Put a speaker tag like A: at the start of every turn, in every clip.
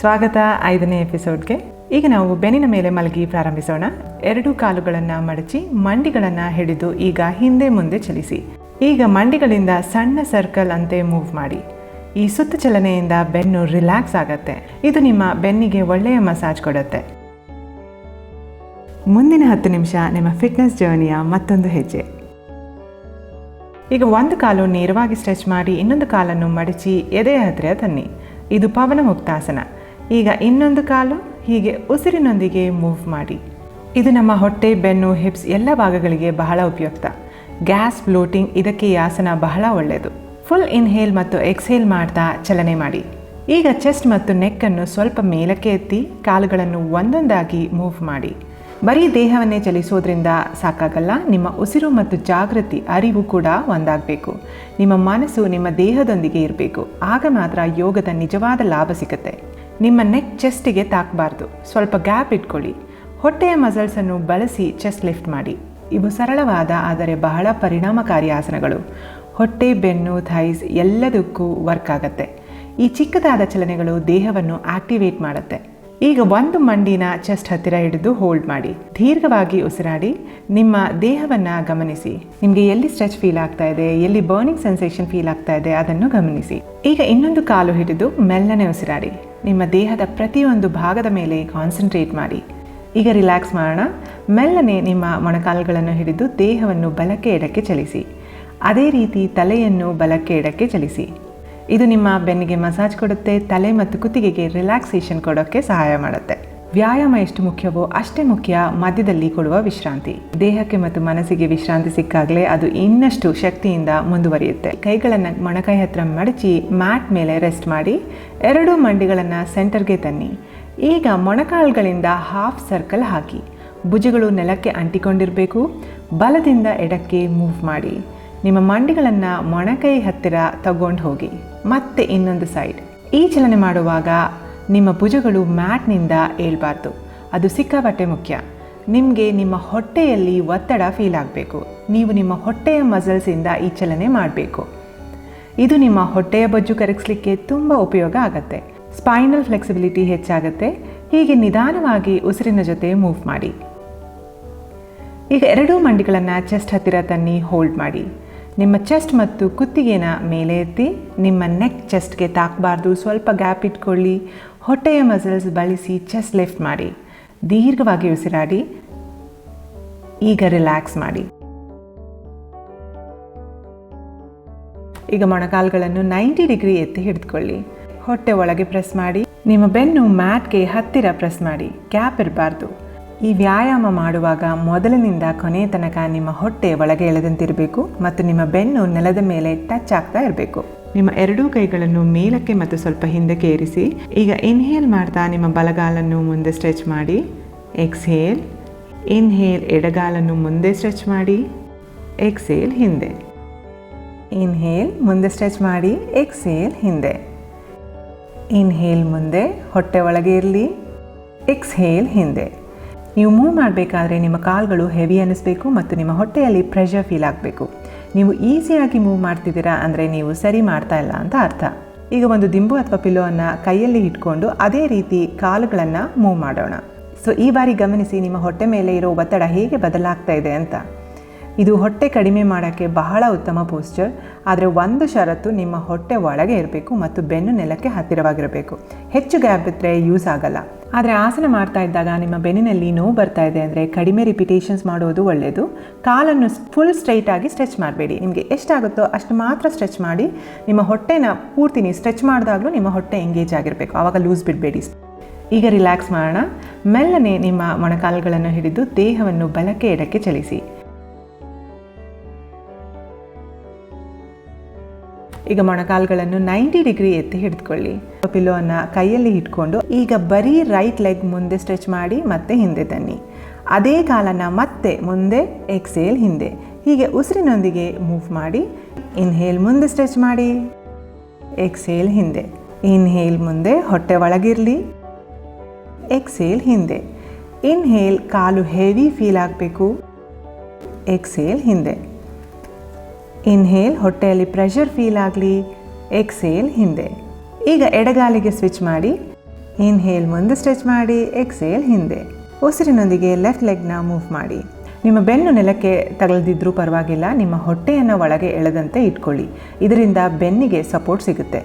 A: ಸ್ವಾಗತ ಐದನೇ ಎಪಿಸೋಡ್ಗೆ. ಈಗ ನಾವು ಬೆನ್ನಿನ ಮೇಲೆ ಮಲಗಿ ಪ್ರಾರಂಭಿಸೋಣ. ಎರಡು ಕಾಲುಗಳನ್ನು ಮಡಚಿ ಮಂಡಿಗಳನ್ನು ಹಿಡಿದು ಈಗ ಹಿಂದೆ ಮುಂದೆ ಚಲಿಸಿ. ಈಗ ಮಂಡಿಗಳಿಂದ ಸಣ್ಣ ಸರ್ಕಲ್ ಅಂತೆ ಮೂವ್ ಮಾಡಿ. ಈ ಸುತ್ತ ಚಲನೆಯಿಂದ ಬೆನ್ನು ರಿಲ್ಯಾಕ್ಸ್ ಆಗತ್ತೆ. ಇದು ನಿಮ್ಮ ಬೆನ್ನಿಗೆ ಒಳ್ಳೆಯ ಮಸಾಜ್ ಕೊಡುತ್ತೆ. ಮುಂದಿನ ಹತ್ತು ನಿಮಿಷ ನಿಮ್ಮ ಫಿಟ್ನೆಸ್ ಜರ್ನಿಯ ಮತ್ತೊಂದು ಹೆಜ್ಜೆ. ಈಗ ಒಂದು ಕಾಲು ನೇರವಾಗಿ ಸ್ಟ್ರೆಚ್ ಮಾಡಿ ಇನ್ನೊಂದು ಕಾಲನ್ನು ಮಡಚಿ ಎದೆಯ ಹತ್ತಿರ ತನ್ನಿ. ಇದು ಪವನ ಮುಕ್ತಾಸನ. ಈಗ ಇನ್ನೊಂದು ಕಾಲು ಹೀಗೆ ಉಸಿರಿನೊಂದಿಗೆ ಮೂವ್ ಮಾಡಿ. ಇದು ನಮ್ಮ ಹೊಟ್ಟೆ, ಬೆನ್ನು ಹಿಪ್ಸ್ ಎಲ್ಲ ಭಾಗಗಳಿಗೆ ಬಹಳ ಉಪಯುಕ್ತ. ಗ್ಯಾಸ್ ಬ್ಲೋಟಿಂಗ್ ಇದಕ್ಕೆ ಆಸನ ಬಹಳ ಒಳ್ಳೆಯದು ಫುಲ್ ಇನ್ಹೇಲ್ ಮತ್ತು ಎಕ್ಸ್ಹೇಲ್ ಮಾಡ್ತಾ ಚಲನೆ ಮಾಡಿ. ಈಗ ಚೆಸ್ಟ್ ಮತ್ತು ನೆಕ್ಕನ್ನು ಸ್ವಲ್ಪ ಮೇಲಕ್ಕೆ ಎತ್ತಿ ಕಾಲುಗಳನ್ನು ಒಂದೊಂದಾಗಿ ಮೂವ್ ಮಾಡಿ. ಬರೀ ದೇಹವನ್ನೇ ಚಲಿಸೋದ್ರಿಂದ ಸಾಕಾಗಲ್ಲ, ನಿಮ್ಮ ಉಸಿರು ಮತ್ತು ಜಾಗೃತಿ, ಅರಿವು ಕೂಡ ಒಂದಾಗಬೇಕು. ನಿಮ್ಮ ಮನಸ್ಸು ನಿಮ್ಮ ದೇಹದೊಂದಿಗೆ ಇರಬೇಕು. ಆಗ ಮಾತ್ರ ಯೋಗದ ನಿಜವಾದ ಲಾಭ ಸಿಗುತ್ತೆ. ನಿಮ್ಮ ನೆಕ್ ಚೆಸ್ಟಿಗೆ ತಾಕಬಾರ್ದು. ಸ್ವಲ್ಪ ಗ್ಯಾಪ್ ಇಟ್ಕೊಳ್ಳಿ. ಹೊಟ್ಟೆಯ ಮಸಲ್ಸನ್ನು ಬಳಸಿ ಚೆಸ್ಟ್ ಲಿಫ್ಟ್ ಮಾಡಿ. ಇವು ಸರಳವಾದ ಆದರೆ ಬಹಳ ಪರಿಣಾಮಕಾರಿ ಆಸನಗಳು. ಹೊಟ್ಟೆ, ಬೆನ್ನು ಥೈಸ್ ಎಲ್ಲದಕ್ಕೂ ವರ್ಕ್ ಆಗುತ್ತೆ. ಈ ಚಿಕ್ಕದಾದ ಚಲನೆಗಳು ದೇಹವನ್ನು ಆಕ್ಟಿವೇಟ್ ಮಾಡುತ್ತೆ. ಈಗ ಒಂದು ಮಂಡಿನ ಚೆಸ್ಟ್ ಹತ್ತಿರ ಹಿಡಿದು ಹೋಲ್ಡ್ ಮಾಡಿ. ದೀರ್ಘವಾಗಿ ಉಸಿರಾಡಿ, ನಿಮ್ಮ ದೇಹವನ್ನು ಗಮನಿಸಿ. ನಿಮಗೆ ಎಲ್ಲಿ ಸ್ಟ್ರೆಚ್ ಫೀಲ್ ಆಗ್ತಾ ಇದೆ, ಎಲ್ಲಿ ಬರ್ನಿಂಗ್ ಸೆನ್ಸೇಷನ್ ಫೀಲ್ ಆಗ್ತಾ ಇದೆ ಅದನ್ನು ಗಮನಿಸಿ. ಈಗ ಇನ್ನೊಂದು ಕಾಲು ಹಿಡಿದು ಮೆಲ್ಲನೆ ಉಸಿರಾಡಿ. ನಿಮ್ಮ ದೇಹದ ಪ್ರತಿಯೊಂದು ಭಾಗದ ಮೇಲೆ ಕಾನ್ಸಂಟ್ರೇಟ್ ಮಾಡಿ. ಈಗ ರಿಲ್ಯಾಕ್ಸ್ ಮಾಡೋಣ. ಮೆಲ್ಲನೆ ನಿಮ್ಮ ಮೊಣಕಾಲುಗಳನ್ನು ಹಿಡಿದು ದೇಹವನ್ನು ಬಲಕ್ಕೆ ಎಡಕ್ಕೆ ಚಲಿಸಿ. ಅದೇ ರೀತಿ ತಲೆಯನ್ನು ಬಲಕ್ಕೆ ಎಡಕ್ಕೆ ಚಲಿಸಿ. ಇದು ನಿಮ್ಮ ಬೆನ್ನಿಗೆ ಮಸಾಜ್ ಕೊಡುತ್ತೆ, ತಲೆ ಮತ್ತು ಕುತ್ತಿಗೆಗೆ ರಿಲ್ಯಾಕ್ಸೇಷನ್ ಕೊಡೋಕ್ಕೆ ಸಹಾಯ ಮಾಡುತ್ತೆ. ವ್ಯಾಯಾಮ ಎಷ್ಟು ಮುಖ್ಯವೋ ಅಷ್ಟೇ ಮುಖ್ಯ ಮಧ್ಯದಲ್ಲಿ ಕೊಡುವ ವಿಶ್ರಾಂತಿ. ದೇಹಕ್ಕೆ ಮತ್ತು ಮನಸ್ಸಿಗೆ ವಿಶ್ರಾಂತಿ ಸಿಕ್ಕಾಗಲೇ ಅದು ಇನ್ನಷ್ಟು ಶಕ್ತಿಯಿಂದ ಮುಂದುವರಿಯುತ್ತೆ. ಕೈಗಳನ್ನು ಮೊಣಕೈ ಹತ್ರ ಮಡಚಿ ಮ್ಯಾಟ್ ಮೇಲೆ ರೆಸ್ಟ್ ಮಾಡಿ, ಎರಡೂ ಮಂಡಿಗಳನ್ನು ಸೆಂಟರ್ಗೆ ತನ್ನಿ. ಈಗ ಮೊಣಕಾಲುಗಳಿಂದ ಹಾಫ್ ಸರ್ಕಲ್ ಹಾಕಿ. ಭುಜಗಳು ನೆಲಕ್ಕೆ ಅಂಟಿಕೊಂಡಿರಬೇಕು, ಬಲದಿಂದ ಎಡಕ್ಕೆ ಮೂವ್ ಮಾಡಿ. ನಿಮ್ಮ ಮಂಡಿಗಳನ್ನು ಮೊಣಕೈ ಹತ್ತಿರ ತಗೊಂಡು ಹೋಗಿ. ಮತ್ತೆ ಇನ್ನೊಂದು ಸೈಡ್. ಈ ಚಲನೆ ಮಾಡುವಾಗ ನಿಮ್ಮ ಭುಜಗಳು ಮ್ಯಾಟ್ನಿಂದ ಏಳ್ಬಾರ್ದು ಅದು ಸಿಕ್ಕಾಪಟ್ಟೆ ಮುಖ್ಯ. ನಿಮಗೆ ನಿಮ್ಮ ಹೊಟ್ಟೆಯಲ್ಲಿ ಒತ್ತಡ ಫೀಲ್ ಆಗಬೇಕು. ನೀವು ನಿಮ್ಮ ಹೊಟ್ಟೆಯ ಮಸಲ್ಸಿಂದ ಈ ಚಲನೆ ಮಾಡಬೇಕು. ಇದು ನಿಮ್ಮ ಹೊಟ್ಟೆಯ ಬೊಜ್ಜು ಕರಗಿಸ್ಲಿಕ್ಕೆ ತುಂಬ ಉಪಯೋಗ ಆಗುತ್ತೆ. ಸ್ಪೈನಲ್ ಫ್ಲೆಕ್ಸಿಬಿಲಿಟಿ ಹೆಚ್ಚಾಗುತ್ತೆ. ಹೀಗೆ ನಿಧಾನವಾಗಿ ಉಸಿರಿನ ಜೊತೆ ಮೂವ್ ಮಾಡಿ. ಈಗ ಎರಡೂ ಮಂಡಿಗಳನ್ನು ಚೆಸ್ಟ್ ಹತ್ತಿರ ತನ್ನಿ ಹೋಲ್ಡ್ ಮಾಡಿ. ನಿಮ್ಮ ಚೆಸ್ಟ್ ಮತ್ತು ಕುತ್ತಿಗೆನ ಮೇಲೆ ಎತ್ತಿ, ನಿಮ್ಮ ನೆಕ್ ಚೆಸ್ಟ್ಗೆ ತಾಕಬಾರ್ದು. ಸ್ವಲ್ಪ ಗ್ಯಾಪ್ ಇಟ್ಕೊಳ್ಳಿ. ಹೊಟ್ಟೆಯ ಮಸಲ್ಸ್ ಬಳಸಿ ಚೆಸ್ಟ್ ಲಿಫ್ಟ್ ಮಾಡಿ, ದೀರ್ಘವಾಗಿ ಉಸಿರಾಡಿ, ಈಗ ರಿಲ್ಯಾಕ್ಸ್ ಮಾಡಿ. ಈಗ ಮೊಣಕಾಲುಗಳನ್ನು ನೈಂಟಿ ಡಿಗ್ರಿ ಎತ್ತಿ ಹಿಡಿದುಕೊಳ್ಳಿ. ಹೊಟ್ಟೆ ಒಳಗೆ ಪ್ರೆಸ್ ಮಾಡಿ, ನಿಮ್ಮ ಬೆನ್ನು ಮ್ಯಾಟ್ಗೆ ಹತ್ತಿರ ಪ್ರೆಸ್ ಮಾಡಿ, ಕ್ಯಾಪ್ ಇರಬಾರ್ದು. ಈ ವ್ಯಾಯಾಮ ಮಾಡುವಾಗ ಮೊದಲಿನಿಂದ ಕೊನೆಯ ತನಕ ನಿಮ್ಮ ಹೊಟ್ಟೆ ಒಳಗೆ ಎಳೆದಂತಿರಬೇಕು ಮತ್ತು ನಿಮ್ಮ ಬೆನ್ನು ನೆಲದ ಮೇಲೆ ಟಚ್ ಆಗ್ತಾ ಇರಬೇಕು. ನಿಮ್ಮ ಎರಡೂ ಕೈಗಳನ್ನು ಮೇಲಕ್ಕೆ ಮತ್ತು ಸ್ವಲ್ಪ ಹಿಂದಕ್ಕೆ ಏರಿಸಿ, ಈಗ ಇನ್ಹೇಲ್ ಮಾಡ್ತಾ ನಿಮ್ಮ ಬಲಗಾಲನ್ನು ಮುಂದೆ ಸ್ಟ್ರೆಚ್ ಮಾಡಿ ಎಕ್ಸ್ಹೇಲ್ ಇನ್ಹೇಲ್ ಎಡಗಾಲನ್ನು ಮುಂದೆ ಸ್ಟ್ರೆಚ್ ಮಾಡಿ ಎಕ್ಸ್ಹೇಲ್ ಹಿಂದೆ. ಇನ್ಹೇಲ್ ಮುಂದೆ ಸ್ಟ್ರೆಚ್ ಮಾಡಿ ಎಕ್ಸ್ಹೇಲ್ ಹಿಂದೆ. ಇನ್ಹೇಲ್ ಮುಂದೆ ಹೊಟ್ಟೆ ಒಳಗೆ ಇರಲಿ ಎಕ್ಸ್ಹೇಲ್ ಹಿಂದೆ. ನೀವು ಮೂವ್ ಮಾಡಬೇಕಾದ್ರೆ ನಿಮ್ಮ ಕಾಲುಗಳು ಹೆವಿ ಅನ್ನಿಸ್ಬೇಕು ಮತ್ತು ನಿಮ್ಮ ಹೊಟ್ಟೆಯಲ್ಲಿ ಪ್ರೆಷರ್ ಫೀಲ್ ಆಗಬೇಕು. ನೀವು ಈಸಿಯಾಗಿ ಮೂವ್ ಮಾಡ್ತಿದ್ದೀರಾ ಅಂದರೆ ನೀವು ಸರಿ ಮಾಡ್ತಾ ಇಲ್ಲ ಅಂತ ಅರ್ಥ. ಈಗ ಒಂದು ದಿಂಬು ಅಥವಾ ಪಿಲೋವನ್ನು ಕೈಯಲ್ಲಿ ಇಟ್ಕೊಂಡು ಅದೇ ರೀತಿ ಕಾಲುಗಳನ್ನು ಮೂವ್ ಮಾಡೋಣ. ಸೊ ಈ ಬಾರಿ ಗಮನಿಸಿ ನಿಮ್ಮ ಹೊಟ್ಟೆ ಮೇಲೆ ಇರೋ ಒತ್ತಡ ಹೇಗೆ ಬದಲಾಗ್ತಾ ಇದೆ ಅಂತ. ಇದು ಹೊಟ್ಟೆ ಕಡಿಮೆ ಮಾಡೋಕ್ಕೆ ಬಹಳ ಉತ್ತಮ ಪೋಸ್ಚರ್ ಆದರೆ ಒಂದು ಷರತ್ತು ನಿಮ್ಮ ಹೊಟ್ಟೆ ಒಳಗೆ ಇರಬೇಕು ಮತ್ತು ಬೆನ್ನು ನೆಲಕ್ಕೆ ಹತ್ತಿರವಾಗಿರಬೇಕು. ಹೆಚ್ಚು ಗ್ಯಾಪ್ ಇದ್ದರೆ ಯೂಸ್ ಆಗಲ್ಲ. ಆದರೆ ಆಸನ ಮಾಡ್ತಾ ಇದ್ದಾಗ ನಿಮ್ಮ ಬೆನ್ನಿನಲ್ಲಿ ನೋವು ಬರ್ತಾ ಇದೆ ಅಂದರೆ ಕಡಿಮೆ ರಿಪಿಟೇಷನ್ಸ್ ಮಾಡೋದು ಒಳ್ಳೆಯದು ಕಾಲನ್ನು ಫುಲ್ ಸ್ಟ್ರೈಟ್ ಆಗಿ ಸ್ಟ್ರೆಚ್ ಮಾಡಬೇಡಿ. ನಿಮಗೆ ಎಷ್ಟಾಗುತ್ತೋ ಅಷ್ಟು ಮಾತ್ರ ಸ್ಟ್ರೆಚ್ ಮಾಡಿ, ನಿಮ್ಮ ಹೊಟ್ಟೆನ ಪೂರ್ತಿ ನೀವು ಸ್ಟ್ರೆಚ್ ಮಾಡಿದಾಗಲೂ ನಿಮ್ಮ ಹೊಟ್ಟೆ ಎಂಗೇಜ್ ಆಗಿರಬೇಕು. ಆವಾಗ ಲೂಸ್ ಬಿಡಬೇಡಿ. ಈಗ ರಿಲ್ಯಾಕ್ಸ್ ಮಾಡೋಣ. ಮೆಲ್ಲನೆ ನಿಮ್ಮ ಮೊಣಕಾಲುಗಳನ್ನು ಹಿಡಿದು ದೇಹವನ್ನು ಬಲಕ್ಕೆ ಎಡಕ್ಕೆ ಚಲಿಸಿ. ಈಗ ಮೊಣಕಾಲುಗಳನ್ನು ನೈಂಟಿ ಡಿಗ್ರಿ ಎತ್ತಿ ಹಿಡಿದುಕೊಳ್ಳಿ. ಪಿಲೋನ ಕೈಯಲ್ಲಿ ಇಟ್ಕೊಂಡು ಈಗ ಬರೀ ರೈಟ್ ಲೆಗ್ ಮುಂದೆ ಸ್ಟ್ರೆಚ್ ಮಾಡಿ ಮತ್ತೆ ಹಿಂದೆ ತನ್ನಿ. ಅದೇ ಕಾಲನ್ನ ಮತ್ತೆ ಮುಂದೆ ಎಕ್ಸೇಲ್ ಹಿಂದೆ. ಹೀಗೆ ಉಸಿರಿನೊಂದಿಗೆ ಮೂವ್ ಮಾಡಿ, ಇನ್ಹೇಲ್ ಮುಂದೆ ಸ್ಟ್ರೆಚ್ ಮಾಡಿ, ಎಕ್ಸೇಲ್ ಹಿಂದೆ. ಇನ್ಹೇಲ್ ಮುಂದೆ ಹೊಟ್ಟೆ ಒಳಗಿರಲಿ, ಎಕ್ಸೇಲ್ ಹಿಂದೆ. ಇನ್ಹೇಲ್ ಕಾಲು ಹೆವಿ ಫೀಲ್ ಆಗಬೇಕು, ಎಕ್ಸೇಲ್ ಹಿಂದೆ. ಇನ್ಹೇಲ್ ಹೊಟ್ಟೆಯಲ್ಲಿ ಪ್ರೆಷರ್ ಫೀಲ್ ಆಗಲಿ. ಎಕ್ಸೇಲ್ ಹಿಂದೆ. ಈಗ ಎಡಗಾಲಿಗೆ ಸ್ವಿಚ್ ಮಾಡಿ. ಇನ್ಹೇಲ್ ಮುಂದೆ ಸ್ಟ್ರೆಚ್ ಮಾಡಿ. ಎಕ್ಸೇಲ್ ಹಿಂದೆ. ಉಸಿರಿನೊಂದಿಗೆ ಲೆಫ್ಟ್ ಲೆಗ್ನ ಮೂವ್ ಮಾಡಿ. ನಿಮ್ಮ ಬೆನ್ನು ನೆಲಕ್ಕೆ ತಗಲದಿದ್ರೂ ಪರವಾಗಿಲ್ಲ. ನಿಮ್ಮ ಹೊಟ್ಟೆಯನ್ನು ಒಳಗೆ ಎಳೆದಂತೆ ಇಟ್ಕೊಳ್ಳಿ. ಇದರಿಂದ ಬೆನ್ನಿಗೆ ಸಪೋರ್ಟ್ ಸಿಗುತ್ತೆ.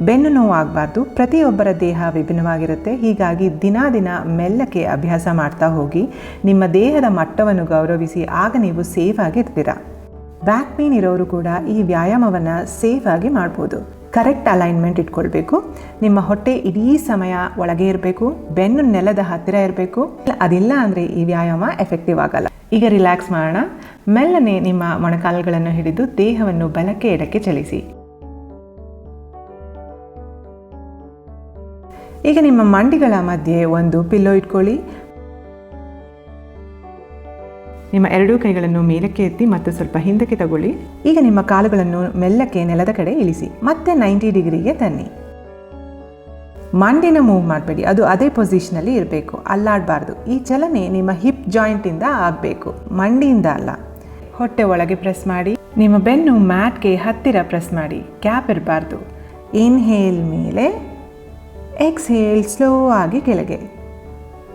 A: ಬೆನ್ನು ನೋವು ಆಗಬಾರ್ದು ಪ್ರತಿಯೊಬ್ಬರ ದೇಹ ವಿಭಿನ್ನವಾಗಿರುತ್ತೆ. ಹೀಗಾಗಿ ದಿನ ದಿನ ಮೆಲ್ಲಕ್ಕೆ ಅಭ್ಯಾಸ ಮಾಡ್ತಾ ಹೋಗಿ. ನಿಮ್ಮ ದೇಹದ ಮಟ್ಟವನ್ನು ಗೌರವಿಸಿ ಆಗ ನೀವು ಸೇಫ್ ಆಗಿರ್ತೀರ ಬ್ಯಾಕ್ ಪೇನ್ ಇರೋರು ಕೂಡ ಈ ವ್ಯಾಯಾಮವನ್ನು ಸೇಫ್ ಆಗಿ ಮಾಡ್ಬೋದು. ಕರೆಕ್ಟ್ ಅಲೈನ್ಮೆಂಟ್ ಇಟ್ಕೊಳ್ಬೇಕು. ನಿಮ್ಮ ಹೊಟ್ಟೆ ಇಡೀ ಸಮಯ ಒಳಗೆ ಇರಬೇಕು. ಬೆನ್ನು ನೆಲದ ಹತ್ತಿರ ಇರಬೇಕು. ಅದಿಲ್ಲ ಅಂದರೆ ಈ ವ್ಯಾಯಾಮ ಎಫೆಕ್ಟಿವ್ ಆಗಲ್ಲ. ಈಗ ರಿಲ್ಯಾಕ್ಸ್ ಮಾಡೋಣ. ಮೆಲ್ಲನೆ ನಿಮ್ಮ ಮೊಣಕಾಲುಗಳನ್ನು ಹಿಡಿದು ದೇಹವನ್ನು ಬಲಕ್ಕೆ ಎಡಕ್ಕೆ ಚಲಿಸಿ. ಈಗ ನಿಮ್ಮ ಮಂಡಿಗಳ ಮಧ್ಯೆ ಒಂದು ಪಿಲ್ಲೋ ಇಟ್ಕೊಳ್ಳಿ. ನಿಮ್ಮ ಎರಡೂ ಕೈಗಳನ್ನು ಮೇಲಕ್ಕೆ ಎತ್ತಿ ಮತ್ತು ಸ್ವಲ್ಪ ಹಿಂದಕ್ಕೆ ತಗೊಳ್ಳಿ. ಈಗ ನಿಮ್ಮ ಕಾಲುಗಳನ್ನು ಮೆಲ್ಲಕ್ಕೆ ನೆಲದ ಕಡೆ ಇಳಿಸಿ, ಮತ್ತೆ ನೈಂಟಿ ಡಿಗ್ರಿಗೆ ತನ್ನಿ. ಮಂಡಿನ ಮೂವ್ ಮಾಡಬೇಡಿ, ಅದು ಅದೇ ಪೊಸಿಷನಲ್ಲಿ ಇರಬೇಕು, ಅಲ್ಲಾಡಬಾರ್ದು. ಈ ಚಲನೆ ನಿಮ್ಮ ಹಿಪ್ ಜಾಯಿಂಟಿಂದ ಆಗಬೇಕು, ಮಂಡಿಯಿಂದ ಅಲ್ಲ. ಹೊಟ್ಟೆ ಒಳಗೆ ಪ್ರೆಸ್ ಮಾಡಿ, ನಿಮ್ಮ ಬೆನ್ನು ಮ್ಯಾಟ್ಗೆ ಹತ್ತಿರ ಪ್ರೆಸ್ ಮಾಡಿ, ಕ್ಯಾಪ್ ಇರಬಾರ್ದು. ಇನ್ಹೇಲ್ ಮೇಲೆ, ಎಕ್ಸ್ಹೇಲ್ ಸ್ಲೋ ಆಗಿ ಕೆಳಗೆ.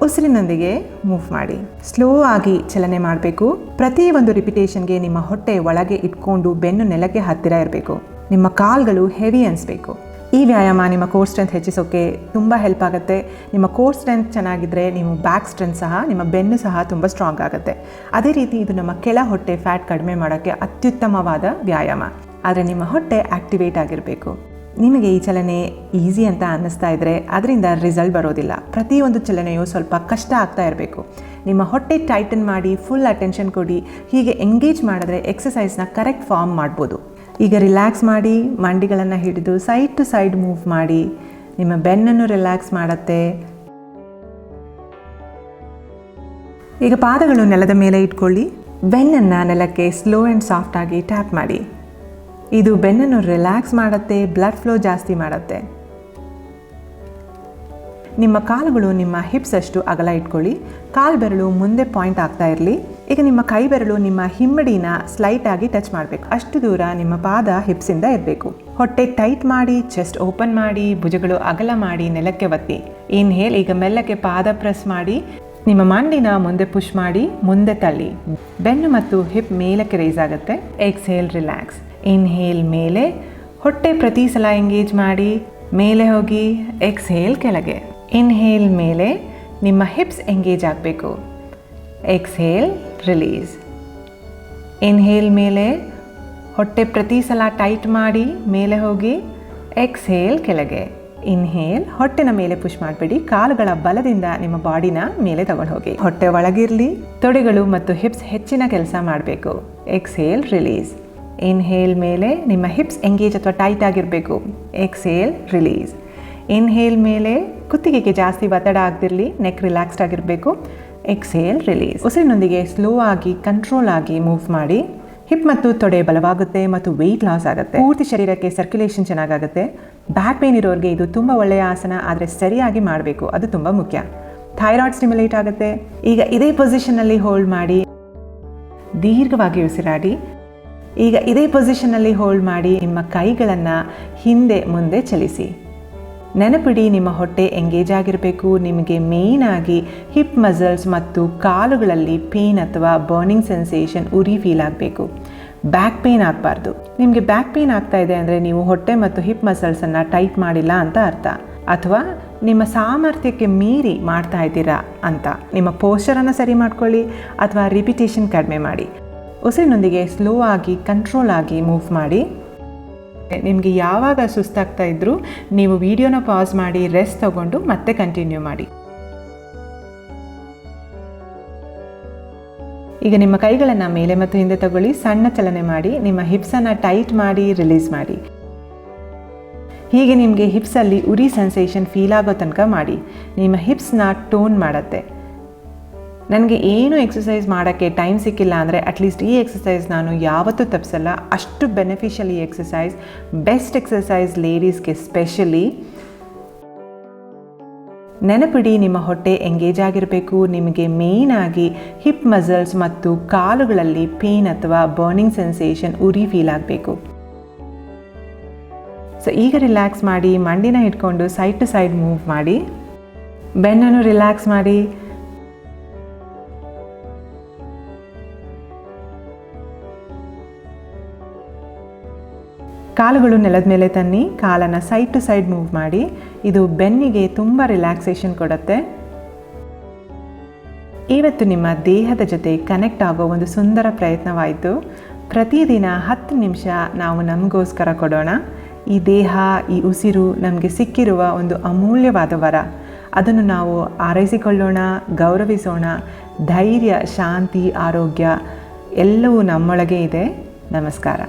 A: ಉಸಿರಿನೊಂದಿಗೆ ಮೂವ್ ಮಾಡಿ. ಸ್ಲೋ ಆಗಿ ಚಲನೆ ಮಾಡಬೇಕು. ಪ್ರತಿ ಒಂದು ರಿಪಿಟೇಷನ್ಗೆ ನಿಮ್ಮ ಹೊಟ್ಟೆ ಒಳಗೆ ಇಟ್ಕೊಂಡು ಬೆನ್ನು ನೆಲಕ್ಕೆ ಹತ್ತಿರ ಇರಬೇಕು. ನಿಮ್ಮ ಕಾಲ್ಗಳು ಹೆವಿ ಅನಿಸ್ಬೇಕು. ಈ ವ್ಯಾಯಾಮ ನಿಮ್ಮ ಕೋರ್ ಸ್ಟ್ರೆಂತ್ ಹೆಚ್ಚಿಸೋಕ್ಕೆ ತುಂಬ ಹೆಲ್ಪ್ ಆಗುತ್ತೆ. ನಿಮ್ಮ ಕೋರ್ ಸ್ಟ್ರೆಂತ್ ಚೆನ್ನಾಗಿದ್ದರೆ ನೀವು ಬ್ಯಾಕ್ ಸ್ಟ್ರೆಂತ್ ಸಹ, ನಿಮ್ಮ ಬೆನ್ನು ಸಹ ತುಂಬ ಸ್ಟ್ರಾಂಗ್ ಆಗುತ್ತೆ. ಅದೇ ರೀತಿ ಇದು ನಮ್ಮ ಕೆಳ ಹೊಟ್ಟೆ ಫ್ಯಾಟ್ ಕಡಿಮೆ ಮಾಡೋಕ್ಕೆ ಅತ್ಯುತ್ತಮವಾದ ವ್ಯಾಯಾಮ. ಆದರೆ ನಿಮ್ಮ ಹೊಟ್ಟೆ ಆಕ್ಟಿವೇಟ್ ಆಗಿರಬೇಕು. ನಿಮಗೆ ಈ ಚಲನೆ ಈಸಿ ಅಂತ ಅನ್ನಿಸ್ತಾ ಇದ್ದರೆ ಅದರಿಂದ ರಿಸಲ್ಟ್ ಬರೋದಿಲ್ಲ. ಪ್ರತಿಯೊಂದು ಚಲನೆಯು ಸ್ವಲ್ಪ ಕಷ್ಟ ಆಗ್ತಾ ಇರಬೇಕು. ನಿಮ್ಮ ಹೊಟ್ಟೆ ಟೈಟನ್ ಮಾಡಿ ಫುಲ್ ಅಟೆನ್ಷನ್ ಕೊಡಿ, ಹೀಗೆ ಎಂಗೇಜ್ ಮಾಡಿದ್ರೆ ಎಕ್ಸಸೈಸ್ನ ಕರೆಕ್ಟ್ ಫಾರ್ಮ್ ಮಾಡ್ಬೋದು. ಈಗ ರಿಲ್ಯಾಕ್ಸ್ ಮಾಡಿ, ಮಂಡಿಗಳನ್ನು ಹಿಡಿದು ಸೈಡ್ ಟು ಸೈಡ್ ಮೂವ್ ಮಾಡಿ, ನಿಮ್ಮ ಬೆನ್ನನ್ನು ರಿಲ್ಯಾಕ್ಸ್ ಮಾಡುತ್ತೆ. ಈಗ ಪಾದಗಳು ನೆಲದ ಮೇಲೆ ಇಟ್ಕೊಳ್ಳಿ. ಬೆನ್ನನ್ನು ನೆಲಕ್ಕೆ ಸ್ಲೋ ಆ್ಯಂಡ್ ಸಾಫ್ಟಾಗಿ ಟ್ಯಾಪ್ ಮಾಡಿ. ಇದು ಬೆನ್ನನ್ನು ರಿಲ್ಯಾಕ್ಸ್ ಮಾಡುತ್ತೆ ಬ್ಲಡ್ ಫ್ಲೋ ಜಾಸ್ತಿ ಮಾಡುತ್ತೆ. ನಿಮ್ಮ ಕಾಲುಗಳು ನಿಮ್ಮ ಹಿಪ್ಸ್ ಅಷ್ಟು ಅಗಲ ಇಟ್ಕೊಳ್ಳಿ. ಕಾಲು ಬೆರಳು ಮುಂದೆ ಪಾಯಿಂಟ್ ಆಗ್ತಾ ಇರಲಿ. ಈಗ ನಿಮ್ಮ ಕೈ ಬೆರಳು ನಿಮ್ಮ ಹಿಮ್ಮಡಿನ ಸ್ಲೈಟ್ ಆಗಿ ಟಚ್ ಮಾಡಬೇಕು. ಅಷ್ಟು ದೂರ ನಿಮ್ಮ ಪಾದ ಹಿಪ್ಸಿಂದ ಇರಬೇಕು. ಹೊಟ್ಟೆ ಟೈಟ್ ಮಾಡಿ ಚೆಸ್ಟ್ ಓಪನ್ ಮಾಡಿ, ಭುಜಗಳು ಅಗಲ ಮಾಡಿ, ನೆಲಕ್ಕೆ ಒತ್ತಿ. ಇನ್ಹೇಲ್ ಈಗ ಮೆಲ್ಲಕ್ಕೆ ಪಾದ ಪ್ರೆಸ್ ಮಾಡಿ. ನಿಮ್ಮ ಮಂಡಿನ ಮುಂದೆ ಪುಷ್ ಮಾಡಿ, ಮುಂದೆ ತಳ್ಳಿ. ಬೆನ್ನು ಮತ್ತು ಹಿಪ್ ಮೇಲಕ್ಕೆ ರೈಸ್ ಆಗುತ್ತೆ. ಎಕ್ಸ್ಹೇಲ್ ರಿಲ್ಯಾಕ್ಸ್ ಇನ್ಹೇಲ್ ಮೇಲೆ ಹೊಟ್ಟೆ ಪ್ರತಿ ಸಲ ಎಂಗೇಜ್ ಮಾಡಿ, ಮೇಲೆ ಹೋಗಿ ಎಕ್ಸ್ಹೇಲ್ ಕೆಳಗೆ. ಇನ್ಹೇಲ್ ಮೇಲೆ ನಿಮ್ಮ ಹಿಪ್ಸ್ ಎಂಗೇಜ್ ಆಗಬೇಕು. ಎಕ್ಸ್ಹೇಲ್ ರಿಲೀಸ್ ಇನ್ಹೇಲ್ ಮೇಲೆ ಹೊಟ್ಟೆ ಪ್ರತಿ ಸಲ ಟೈಟ್ ಮಾಡಿ, ಮೇಲೆ ಹೋಗಿ ಎಕ್ಸ್ಹೇಲ್ ಕೆಳಗೆ. ಇನ್ಹೇಲ್ ಹೊಟ್ಟೆನ ಮೇಲೆ ಪುಷ್ ಮಾಡಬೇಡಿ. ಕಾಲುಗಳ ಬಲದಿಂದ ನಿಮ್ಮ ಬಾಡಿನ ಮೇಲೆ ತಗೊಂಡು ಹೋಗಿ ಹೊಟ್ಟೆ ಒಳಗಿರಲಿ, ತೊಡೆಗಳು ಮತ್ತು ಹಿಪ್ಸ್ ಹೆಚ್ಚಿನ ಕೆಲಸ ಮಾಡಬೇಕು. ಎಕ್ಸ್ಹೇಲ್ ರಿಲೀಸ್ ಇನ್ಹೇಲ್ ಮೇಲೆ ನಿಮ್ಮ ಹಿಪ್ಸ್ ಎಂಗೇಜ್ ಅಥವಾ ಟೈಟ್ ಆಗಿರಬೇಕು. ಎಕ್ಸೇಲ್ ರಿಲೀಸ್ ಇನ್ಹೇಲ್ ಮೇಲೆ ಕುತ್ತಿಗೆಗೆ ಜಾಸ್ತಿ ಒತ್ತಡ ಆಗದಿರಲಿ ನೆಕ್ ರಿಲ್ಯಾಕ್ಸ್ಡ್ ಆಗಿರಬೇಕು. ಎಕ್ಸೇಲ್ ರಿಲೀಸ್ ಉಸಿರಿನೊಂದಿಗೆ ಸ್ಲೋ ಆಗಿ ಕಂಟ್ರೋಲ್ ಆಗಿ ಮೂವ್ ಮಾಡಿ. ಹಿಪ್ ಮತ್ತು ತೊಡೆ ಬಲವಾಗುತ್ತೆ ಮತ್ತು ವೆಯ್ಟ್ ಲಾಸ್ ಆಗುತ್ತೆ. ಪೂರ್ತಿ ಶರೀರಕ್ಕೆ ಸರ್ಕ್ಯುಲೇಷನ್ ಚೆನ್ನಾಗಾಗುತ್ತೆ. ಬ್ಯಾಕ್ ಪೇನ್ ಇರೋರಿಗೆ ಇದು ತುಂಬ ಒಳ್ಳೆಯ ಆಸನ, ಆದರೆ ಸರಿಯಾಗಿ ಮಾಡಬೇಕು. ಅದು ತುಂಬ ಮುಖ್ಯ. ಥೈರಾಯ್ಡ್ ಸ್ಟಿಮ್ಯುಲೇಟ್ ಆಗುತ್ತೆ. ಈಗ ಇದೇ ಪೊಸಿಷನ್ನಲ್ಲಿ ಹೋಲ್ಡ್ ಮಾಡಿ. ದೀರ್ಘವಾಗಿ ಉಸಿರಾಡಿ. ಈಗ ಇದೇ ಪೊಸಿಷನಲ್ಲಿ ಹೋಲ್ಡ್ ಮಾಡಿ ನಿಮ್ಮ ಕೈಗಳನ್ನು ಹಿಂದೆ ಮುಂದೆ ಚಲಿಸಿ. ನೆನಪಿಡಿ ನಿಮ್ಮ ಹೊಟ್ಟೆ ಎಂಗೇಜ್ ಆಗಿರಬೇಕು. ನಿಮಗೆ ಮೇಯ್ನ್ ಆಗಿ ಹಿಪ್ ಮಸಲ್ಸ್ ಮತ್ತು ಕಾಲುಗಳಲ್ಲಿ ಪೇನ್ ಅಥವಾ ಬರ್ನಿಂಗ್ ಸೆನ್ಸೇಷನ್ ಉರಿ ಫೀಲ್ ಆಗಬೇಕು. ಬ್ಯಾಕ್ ಪೇನ್ ಆಗಬಾರ್ದು. ನಿಮಗೆ ಬ್ಯಾಕ್ ಪೇನ್ ಆಗ್ತಾ ಇದೆ ಅಂದರೆ ನೀವು ಹೊಟ್ಟೆ ಮತ್ತು ಹಿಪ್ ಮಸಲ್ಸನ್ನು ಟೈಟ್ ಮಾಡಿಲ್ಲ ಅಂತ ಅರ್ಥ. ಅಥವಾ ನಿಮ್ಮ ಸಾಮರ್ಥ್ಯಕ್ಕೆ ಮೀರಿ ಮಾಡ್ತಾ ಇದ್ದೀರಾ ಅಂತ. ನಿಮ್ಮ ಪೋಸ್ಚರನ್ನು ಸರಿ ಮಾಡ್ಕೊಳ್ಳಿ ಅಥವಾ ರಿಪಿಟೇಷನ್ ಕಡಿಮೆ ಮಾಡಿ. ಉಸಿರಿನೊಂದಿಗೆ ಸ್ಲೋ ಆಗಿ ಕಂಟ್ರೋಲ್ ಆಗಿ ಮೂವ್ ಮಾಡಿ. ನಿಮಗೆ ಯಾವಾಗ ಸುಸ್ತಾಗ್ತಾ ಇದ್ದರೂ ನೀವು ವಿಡಿಯೋನ ಪಾಸ್ ಮಾಡಿ ರೆಸ್ಟ್ ತಗೊಂಡು ಮತ್ತೆ ಕಂಟಿನ್ಯೂ ಮಾಡಿ. ಈಗ ನಿಮ್ಮ ಕೈಗಳನ್ನು ಮೇಲೆ ಮತ್ತು ಹಿಂದೆ ತಗೊಳ್ಳಿ, ಸಣ್ಣ ಚಲನೆ ಮಾಡಿ, ನಿಮ್ಮ ಹಿಪ್ಸನ್ನು ಟೈಟ್ ಮಾಡಿ ರಿಲೀಸ್ ಮಾಡಿ. ಹೀಗೆ ನಿಮಗೆ ಹಿಪ್ಸಲ್ಲಿ ಉರಿ ಸೆನ್ಸೇಷನ್ ಫೀಲ್ ಆಗೋ ತನಕ ಮಾಡಿ. ನಿಮ್ಮ ಹಿಪ್ಸ್ನ ಟೋನ್ ಮಾಡುತ್ತೆ. ನನಗೆ ಏನು ಎಕ್ಸಸೈಸ್ ಮಾಡೋಕ್ಕೆ ಟೈಮ್ ಸಿಕ್ಕಿಲ್ಲ ಅಂದರೆ ಅಟ್ಲೀಸ್ಟ್ ಈ ಎಕ್ಸಸೈಸ್ ನಾನು ಯಾವತ್ತೂ ತಪ್ಪಿಸಲ್ಲ ಅಷ್ಟು ಬೆನಿಫಿಷಿಯಲ್ ಈ ಎಕ್ಸಸೈಸ್ ಬೆಸ್ಟ್ ಎಕ್ಸಸೈಸ್ ಲೇಡೀಸ್ಗೆ ಸ್ಪೆಷಲಿ ನೆನಪಿಡಿ, ನಿಮ್ಮ ಹೊಟ್ಟೆ ಎಂಗೇಜ್ ಆಗಿರಬೇಕು. ನಿಮಗೆ ಮೇಯ್ನ್ ಆಗಿ ಹಿಪ್ ಮಸಲ್ಸ್ ಮತ್ತು ಕಾಲುಗಳಲ್ಲಿ ಪೇನ್ ಅಥವಾ ಬರ್ನಿಂಗ್ ಸೆನ್ಸೇಷನ್ ಉರಿ ಫೀಲ್ ಆಗಬೇಕು. ಸೊ ಈಗ ರಿಲ್ಯಾಕ್ಸ್ ಮಾಡಿ, ಮಂಡಿನ ಇಟ್ಕೊಂಡು ಸೈಡ್ ಟು ಸೈಡ್ ಮೂವ್ ಮಾಡಿ. ಬೆನ್ನನ್ನು ರಿಲ್ಯಾಕ್ಸ್ ಮಾಡಿ. ಕಾಲುಗಳು ನೆಲದ ಮೇಲೆ ತನ್ನಿ, ಕಾಲನ್ನು ಸೈಡ್ ಟು ಸೈಡ್ ಮೂವ್ ಮಾಡಿ, ಇದು ಬೆನ್ನಿಗೆ ತುಂಬ ರಿಲ್ಯಾಕ್ಸೇಷನ್ ಕೊಡುತ್ತೆ. ಇವತ್ತು ನಿಮ್ಮ ದೇಹದ ಜೊತೆ ಕನೆಕ್ಟ್ ಆಗೋ ಒಂದು ಸುಂದರ ಪ್ರಯತ್ನವಾಯಿತು. ಪ್ರತಿದಿನ ಹತ್ತು ನಿಮಿಷ ನಾವು ನಮಗೋಸ್ಕರ ಕೊಡೋಣ. ಈ ದೇಹ, ಈ ಉಸಿರು ನಮಗೆ ಸಿಕ್ಕಿರುವ ಒಂದು ಅಮೂಲ್ಯವಾದ ವರ. ಅದನ್ನು ನಾವು ಆರೈಸಿಕೊಳ್ಳೋಣ, ಗೌರವಿಸೋಣ. ಧೈರ್ಯ, ಶಾಂತಿ, ಆರೋಗ್ಯ ಎಲ್ಲವೂ ನಮ್ಮೊಳಗೆ ಇದೆ. ನಮಸ್ಕಾರ.